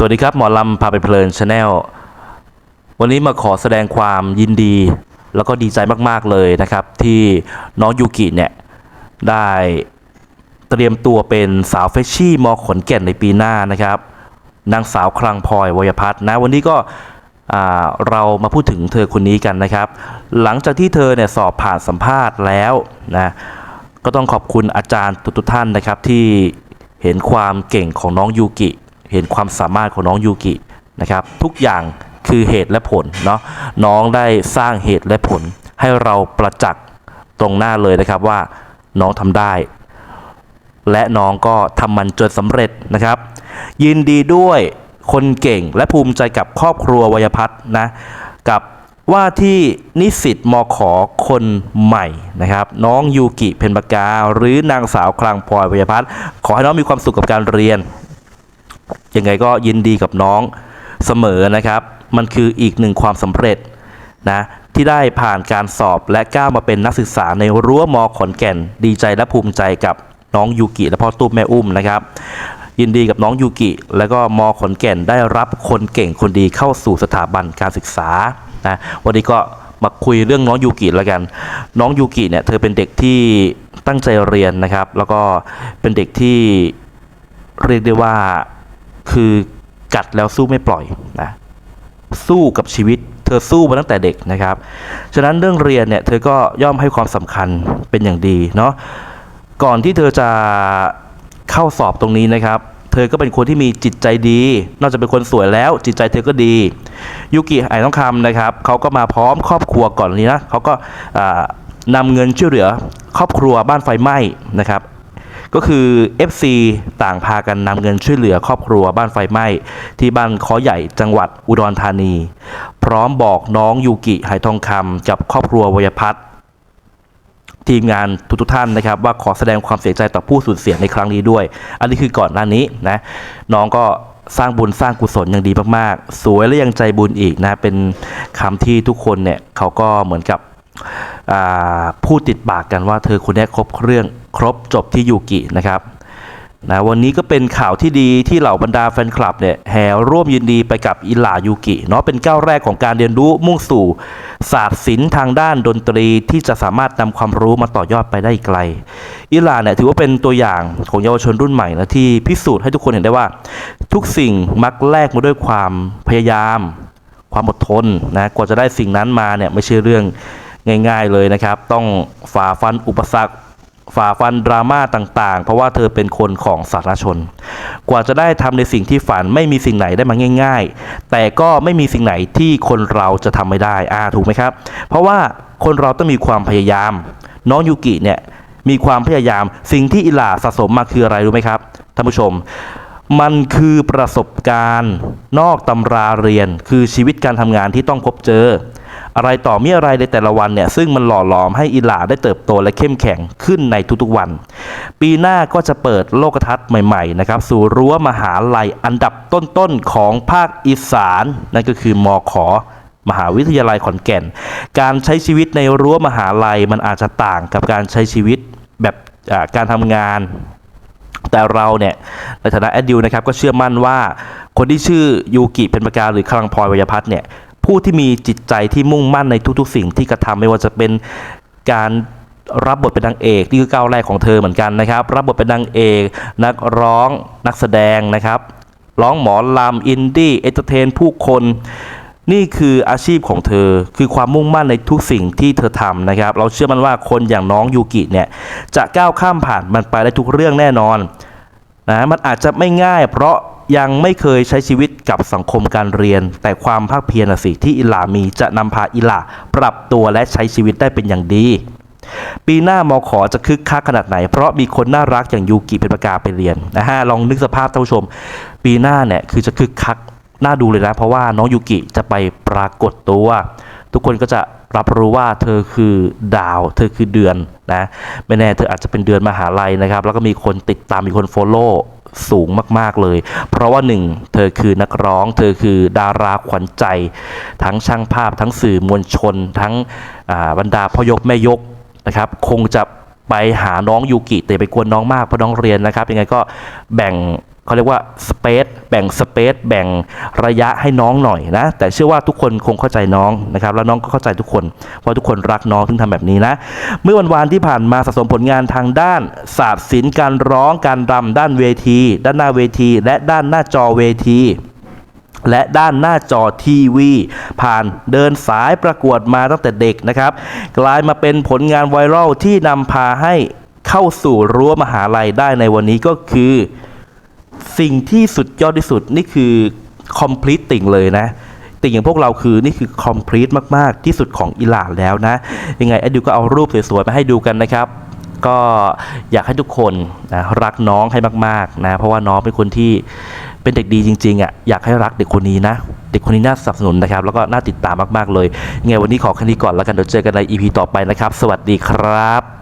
สวัสดีครับ หมอลำพาไปเพลินชาแนลวันนี้มาขอแสดงความยินดี แล้วก็ดีใจมากๆเลยนะครับ ที่น้องยูกิเนี่ยได้เตรียมตัวเป็นสาวเฟชชี่มอขอนแก่นในปีหน้านะครับ นางสาวคลังพลอยวยพัฒนะ วันนี้ก็เรามาพูดถึงเธอคนนี้กันนะครับ หลังจากที่เธอเนี่ยสอบผ่านสัมภาษณ์แล้วนะก็ต้องขอบคุณอาจารย์ทุกๆท่านนะครับที่เห็นความเก่งของน้องยูกิ เห็นความสามารถของน้องยูกินะครับ ทุกอย่างคือเหตุและผลเนาะน้องได้สร้างเหตุและผล ให้เราประจักษ์ตรงหน้าเลยนะครับว่าน้องทำได้ และน้องก็ทำมันจนสำเร็จนะครับ ยินดีด้วยคนเก่งและภูมิใจกับครอบครัววยพัฒน์นะกับว่าที่นิสิตมขคนใหม่นะครับ น้องยูกิเพนปากา หรือนางสาวคลังพลอยวยพัฒน์ขอให้น้องมีความสุขกับการเรียน ยังไงก็ยินดีกับน้องเสมอนะครับ มันคืออีกหนึ่งความสำเร็จนะที่ได้ผ่านการสอบและก้าวมาเป็นนักศึกษาในรั้วมอขอนแก่น ดีใจและภูมิใจกับน้องยูกิและพ่อตุ้มแม่อุ้มนะครับ ยินดีกับน้องยูกิ และก็มอขอนแก่นได้รับคนเก่งคนดีเข้าสู่สถาบันการศึกษานะวันนี้ก็มาคุยเรื่องน้องยูกิแล้วกัน น้องยูกิเนี่ยเธอเป็นเด็กที่ตั้งใจเรียนนะครับ แล้วก็เป็นเด็กที่เรียกได้ว่า คือกัดแล้วสู้ไม่ปล่อยนะสู้กับชีวิต เธอสู้มาตั้งแต่เด็กนะครับ ฉะนั้นเรื่องเรียนเนี่ยเธอก็ย่อมให้ความสำคัญเป็นอย่างดีเนาะก่อนที่เธอจะเข้าสอบตรงนี้นะครับ เธอก็เป็นคนที่มีจิตใจดี นอกจากเป็นคนสวยแล้วจิตใจเธอก็ดียูกิไอต้องคำนะครับเขาก็มาพร้อมครอบครัวก่อนนี้นะเขาก็อ่านำเงินช่วยเหลือ ครอบครัวบ้านไฟไหม้นะครับ ก็คือ FC ต่างพากันนำเงินช่วยเหลือครอบครัวบ้านไฟไหม้ ที่บ้านขอใหญ่จังหวัดอุดรธานี พร้อมบอกน้องยูกิไหทองคำกับครอบครัววยพัฒน์ทีมงานทุกๆท่านนะครับ ว่าขอแสดงความเสียใจต่อผู้สูญเสียในครั้งนี้ด้วย อันนี้คือก่อนหน้านี้นะน้องก็สร้างบุญสร้างกุศลอย่างดีมากๆ สวยและยังใจบุญอีกนะเป็นคำที่ทุกคนเนี่ยเขาก็เหมือนกับ พูดติดปากกันว่าเธอคนนี้ครบเครื่องครบจบที่ยูกินะครับนะวันนี้ก็เป็นข่าวที่ดีที่เหล่าบรรดาแฟนคลับเนี่ยแห่ร่วมยินดีไปกับอิหลายูกิเนาะเป็นก้าวแรกของการเรียนรู้มุ่งสู่ศาสตร์ศิลป์ทางด้านดนตรีที่จะสามารถนำความรู้มาต่อยอดไปได้ไกลอิหลาเนี่ยถือว่าเป็นตัวอย่างของเยาวชนรุ่นใหม่นะที่พิสูจน์ให้ทุกคนเห็นได้ว่า ทุกสิ่งมักแลกมาด้วยความพยายาม ความอดทนนะกว่าจะได้สิ่งนั้นมาเนี่ยไม่ใช่เรื่อง ง่าย ๆเลยนะครับ ต้องฝ่าฟันอุปสรรคฝ่าฟันดราม่าต่างๆ เพราะว่าเธอเป็นคนของสาธารณชน กว่าจะได้ทำในสิ่งที่ฝันไม่มีสิ่งไหนได้มาง่าย ๆ แต่ก็ไม่มีสิ่งไหนที่คนเราจะทำไม่ได้อ่าถูกไหมครับ เพราะว่าคนเราต้องมีความพยายาม น้องยูกิเนี่ยมีความพยายามสิ่งที่อิหลาสะสมมาคืออะไรรู้ไหมครับท่านผู้ชม มันคือประสบการณ์ นอกตำราเรียน คือชีวิตการทำงานที่ต้องพบเจอ อะไรต่อมีอะไรในแต่ละวันเนี่ยซึ่งมันหล่อหลอมให้อิหลาได้เติบโตและเข้มแข็งขึ้นในทุกๆวัน ปีหน้าก็จะเปิดโลกทัศน์ใหม่ๆนะครับสู่รั้วมหาลัยอันดับต้นๆของภาคอีสานนั่นก็คือมอขอมหาวิทยาลัยขอนแก่น การใช้ชีวิตในรั้วมหาลัยมันอาจจะต่างกับการใช้ชีวิตแบบการทำงาน แต่เราเนี่ยในฐานะแอดดิวนะครับก็เชื่อมั่นว่าคนที่ชื่อยูกิเพนปาการหรือคลังพลอยวยพัฒน์เนี่ย ผู้ที่มีจิตใจที่มุ่งมั่นในทุกๆ สิ่งที่กระทำไม่ว่าจะเป็นการรับบทเป็นนางเอกนี่คือก้าวแรกของเธอเหมือนกันนะครับ รับบทเป็นนางเอก นักร้องนักแสดงนะครับร้องหมอลำอินดี้เอนเตอร์เทนผู้คน นี่คืออาชีพของเธอ คือความมุ่งมั่นในทุกสิ่งที่เธอทำนะครับ เราเชื่อมันว่าคนอย่างน้องยูกิเนี่ยจะก้าวข้ามผ่านมันไปได้ทุกเรื่องแน่นอนนะมันอาจจะไม่ง่ายเพราะ ยังไม่เคยใช้ชีวิตกับสังคมการเรียน แต่ความภาคเพียรสิที่อิหลามีจะนำพาอิหลาปรับตัวและใช้ชีวิตได้เป็นอย่างดี ปีหน้ามอขอจะคึกคักขนาดไหน เพราะมีคนน่ารักอย่างยูกิเป็นประกาไปเรียนนะฮะลองนึกสภาพท่านผู้ชม ปีหน้าเนี่ยคือจะคึกคักน่าดูเลยนะ เพราะว่าน้องยูกิจะไปปรากฏตัว ทุกคนก็จะรับรู้ว่าเธอคือดาว เธอคือเดือนนะไม่แน่เธออาจจะเป็นเดือนมหาลัยนะครับ แล้วก็มีคนติดตามมีคนโฟลโล่ สูงมากๆเลย เพราะว่าหนึ่งเธอคือนักร้อง เธอคือดาราขวัญใจ ทั้งช่างภาพ ทั้งสื่อมวลชน ทั้งบรรดาพ่อยกแม่ยกนะครับ คงจะไปหาน้องยูกิแต่ไปกวนน้องมากเพราะน้องเรียนนะครับยังไงก็แบ่ง เขาเรียกว่าสเปซแบ่งสเปซแบ่งระยะให้น้องหน่อยนะ แต่เชื่อว่าทุกคนคงเข้าใจน้องนะครับ แล้วน้องก็เข้าใจทุกคนว่าทุกคนรักน้องถึงทำแบบนี้นะ เมื่อวันวานที่ผ่านมาสะสมผลงานทางด้านศาสตร์ศิลป์การร้องการรำด้านเวที ด้านหน้าเวที และด้านหน้าจอเวทีและด้านหน้าจอทีวี ผ่านเดินสายประกวดมาตั้งแต่เด็กนะครับ กลายมาเป็นผลงานไวรัลที่นำพาให้เข้าสู่รั้วมหาลัยได้ในวันนี้ก็คือ สิ่งที่สุดยอดที่สุดนี่คือ complete ติ่งเลยนะ ติ่งอย่างพวกเราคือนี่คือ complete มากๆ ที่สุดของอิหร่านแล้วนะ ยังไงแอดดิวก็เอารูปสวยๆมาให้ดูกันนะครับ ก็อยากให้ทุกคนนะรักน้องให้มากๆนะ เพราะว่าน้องเป็นคนที่เป็นเด็กดีจริงๆอะอยากให้รักเด็กคนนี้นะ เด็กคนนี้น่าสนับสนุนนะครับ แล้วก็น่าติดตามมากๆเลยยังไงวันนี้ขอแค่นี้ก่อนแล้วกันเดี๋ยวเจอกันใน EP ต่อไปนะครับ สวัสดีครับ